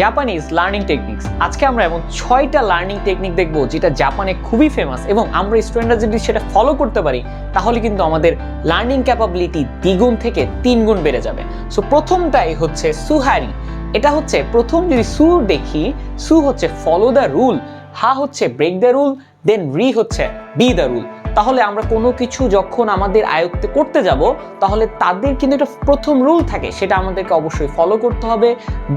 Japanese learning techniques আজকে আমরা এমন ছয়টা লার্নিং টেকনিক দেখব যেটা জাপানে খুবই ফেমাস এবং আমরা স্টুডেন্টরা যদি সেটা ফলো করতে পারি, তাহলে কিন্তু আমাদের লার্নিং ক্যাপাবিলিটি দ্বিগুণ থেকে তিন গুণ বেড়ে যাবে। সো প্রথমটাই হচ্ছে সুহারি। এটা হচ্ছে প্রথম যদি সু দেখি, সু হচ্ছে ফলো দ্য রুল হা হচ্ছে ব্রেক দ্য রুল দেন রি হচ্ছে বি দ্য রুল তাহলে আমরা কোনো কিছু যখন আমাদের আয়ত্তে করতে যাব, তাহলে তাদের কিন্তু একটা প্রথম রুল থাকে, সেটা আমাদেরকে অবশ্যই ফলো করতে হবে।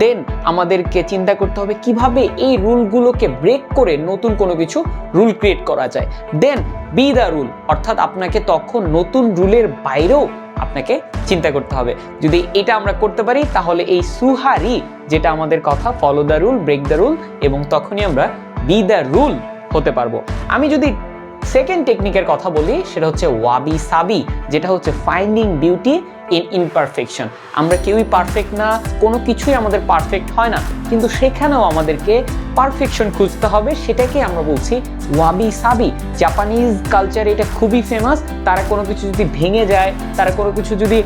দেন আমাদেরকে চিন্তা করতে হবে কীভাবে এই রুলগুলোকে ব্রেক করে নতুন কোনো কিছু রুল ক্রিয়েট করা যায়। দেন বি দ্য রুল অর্থাৎ আপনাকে তখন নতুন রুলের বাইরেও আপনাকে চিন্তা করতে হবে। যদি এটা আমরা করতে পারি, তাহলে এই সুহারি, যেটা আমাদের কথা follow the rule break the rule এবং তখনই আমরা বি দ্য রুল হতে পারব। আমি যদি সেকেন্ড টেকনিকের কথা বলি সেটা হচ্ছে ওয়াবি সাবি যেটা হচ্ছে ফাইন্ডিং বিউটি ইন ইনপারফেকশন আমরা কেউই পারফেক্ট না, কোনো কিছুই আমাদের পারফেক্ট হয় না, কিন্তু সেখানেও আমাদেরকে পারফেকশন খুঁজতে হবে সেটাকে আমরা বলছি ওয়াবি সাবি জাপানিজ কালচারে এটা খুবই ফেমাস তারা কোনো কিছু যদি ভেঙে যায়, তারা কোনো কিছু যদি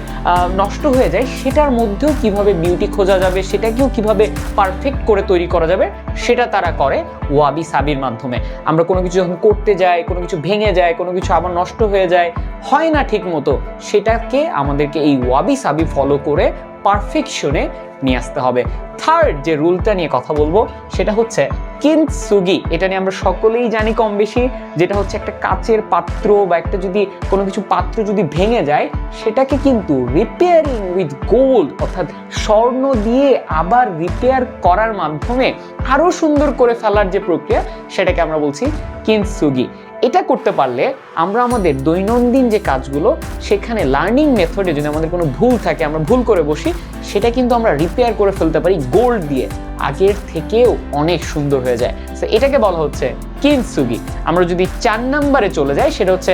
নষ্ট হয়ে যায়, সেটার মধ্যেও কীভাবে বিউটি খোঁজা যাবে, সেটাকেও কীভাবে পারফেক্ট করে তৈরি করা যাবে, সেটা তারা করে ওয়াবি সাবির মাধ্যমে। আমরা কোনো কিছু যখন করতে যাই, কোনো কিছু ভেঙে যায়, কোনো কিছু আবার নষ্ট হয়ে যায়, হয় না ঠিক মতো সেটাকে আমাদেরকে এই ওয়াবি সাবি ফলো করে পারফেকশনে নিয়ে আসতে হবে। থার্ড যে রুলটা নিয়ে কথা বলব, সেটা হচ্ছে কিনসুগি এটা নিয়ে আমরা সকলেই জানি কম বেশি যেটা হচ্ছে একটা কাচের পাত্র বা একটা যদি কোনো কিছু পাত্র যদি ভেঙে যায়, সেটাকে কিন্তু রিপেয়ারিং উইথ গোল্ড অর্থাৎ স্বর্ণ দিয়ে আবার রিপেয়ার করার মাধ্যমে আরও সুন্দর করে ফেলার যে প্রক্রিয়া, সেটাকে আমরা বলছি কিনসুগি এটা করতে পারলে আমরা আমাদের দৈনন্দিন যে কাজগুলো, সেখানে লার্নিং মেথডে যদি আমাদের কোনো ভুল থাকে, আমরা ভুল করে বসি, সেটা কিন্তু আমরা রিপেয়ার করে ফেলতে পারি গোল্ড দিয়ে। আগের থেকেও অনেক সুন্দর হয়ে যায়। তো এটাকে বলা হচ্ছে কিনসুগি আমরা যদি চার নাম্বারে চলে যাই, সেটা হচ্ছে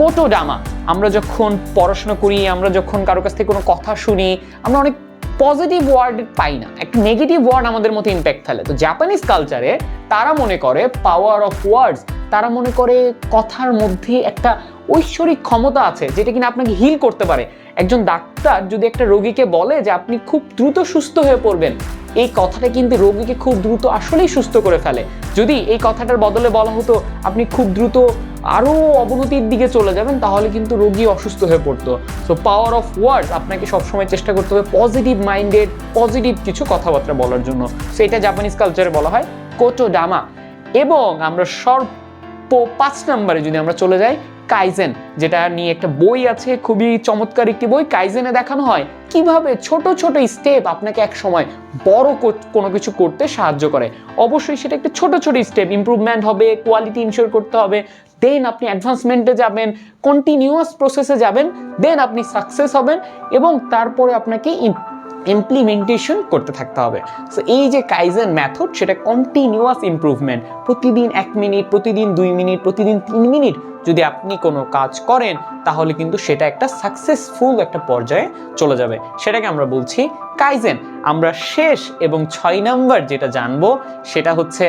কোটো ডামা আমরা যখন পড়াশোনা করি, আমরা যখন কারও কাছ থেকে কোনো কথা শুনি, আমরা অনেক পজিটিভ ওয়ার্ড পাই না। একটা নেগেটিভ ওয়ার্ড আমাদের মধ্যে ইম্প্যাক্ট ফেলে। তো জাপানিজ কালচারে তারা মনে করে পাওয়ার অফ ওয়ার্ডস তারা মনে করে কথার মধ্যে একটা ঐশ্বরিক ক্ষমতা আছে, যেটা কিনা আপনাকে হিল করতে পারে। একজন ডাক্তার যদি একটা রোগীকে বলে যে আপনি খুব দ্রুত সুস্থ হয়ে পড়বেন, এই কথাটা কিন্তু রোগীকে খুব দ্রুত আসলেই সুস্থ করে ফেলে। যদি এই কথাটার বদলে বলা হতো, আপনি খুব দ্রুত আরও অবনতির দিকে চলে যাবেন, তাহলে কিন্তু রোগী অসুস্থ হয়ে পড়তো। সো পাওয়ার অফ ওয়ার্ডস আপনাকে সবসময় চেষ্টা করতে হবে পজিটিভ মাইন্ডেড পজিটিভ কিছু কথাবার্তা বলার জন্য। সো এটা জাপানিজ কালচারে বলা হয় কোটো ডামা এবং আমরা সর্ব পাঁচ নম্বরে যদি আমরা চলে যাই কাইজেন যেটা নিয়ে একটা বই আছে, খুবই চমৎকার একটি বই কাইজেনে দেখানো হয় কীভাবে ছোট ছোট স্টেপ আপনাকে এক সময় বড় কোনো কিছু করতে সাহায্য করে। অবশ্যই সেটা একটা ছোট ছোট স্টেপ ইমপ্রুভমেন্ট হবে কোয়ালিটি ইনশিওর করতে হবে দেন আপনি অ্যাডভান্সমেন্টে যাবেন কন্টিনিউয়াস প্রসেসে যাবেন দেন আপনি সাকসেস হবেন এবং তারপরে আপনাকে ইমপ্লিমেন্টেশন করতে থাকতে হবে। সো এই যে কাইজেন মেথড সেটা কন্টিনিউয়াস ইম্প্রুভমেন্ট প্রতিদিন এক মিনিট প্রতিদিন দুই মিনিট প্রতিদিন তিন মিনিট যদি আপনি কোনো কাজ করেন, তাহলে কিন্তু সেটা একটা সাকসেসফুল একটা পর্যায়ে চলে যাবে। সেটাকে আমরা বলছি কাইজেন আমরা শেষ এবং ছয় নাম্বার যেটা জানব, সেটা হচ্ছে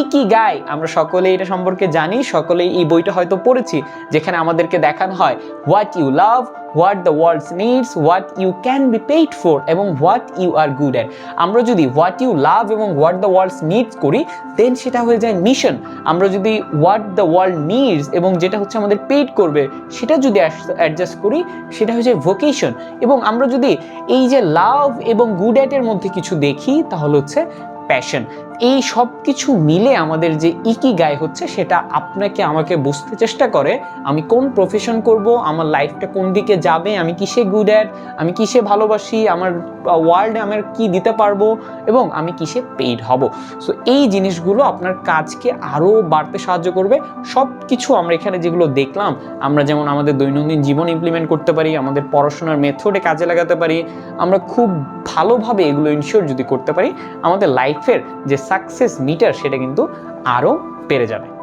ইকি গাই আমরা সকলেই এটা সম্পর্কে জানি, সকলেই এই বইটা হয়তো পড়েছি, যেখানে আমাদেরকে দেখানো হয় what you love what the world needs what you can be paid for এবং what you are good at আমরা যদি হোয়াট ইউ লাভ এবং হোয়াট দ্য ওয়ার্ল্ড নিডস করি দেন সেটা হয়ে যায় মিশন আমরা যদি হোয়াট দ্য ওয়ার্ল্ড নিডস এবং যেটা হচ্ছে আমাদের পেইড করবে, সেটা যদি অ্যাডজাস্ট করি, সেটা হয়ে যায় ভোকেশন এবং আমরা যদি এই যে লাভ এবং গুড অ্যাটের মধ্যে কিছু দেখি, তাহলে হচ্ছে প্যাশন এই সব কিছু মিলে আমাদের যে ইকি গায়ে হচ্ছে, সেটা আপনাকে আমাকে বুঝতে চেষ্টা করে, আমি কোন প্রফেশন করব, আমার লাইফটা কোন দিকে যাবে, আমি কিসে গুড অ্যাট আমি কিসে ভালোবাসি, আমার ওয়ার্ল্ডে আমার কি দিতে পারব, এবং আমি কিসে পেইড হব। সো এই জিনিসগুলো আপনার কাজকে আরও বাড়তে সাহায্য করবে। সব কিছু আমরা এখানে যেগুলো দেখলাম, আমরা যেমন আমাদের দৈনন্দিন জীবন ইমপ্লিমেন্ট করতে পারি, আমাদের পড়াশোনার মেথডে কাজে লাগাতে পারি, আমরা খুব ভালোভাবে এগুলো ইনশিওর যদি করতে পারি, আমাদের লাইফের যে সাকসেস মিটার সেটা কিন্তু আরও বেড়ে যাবে।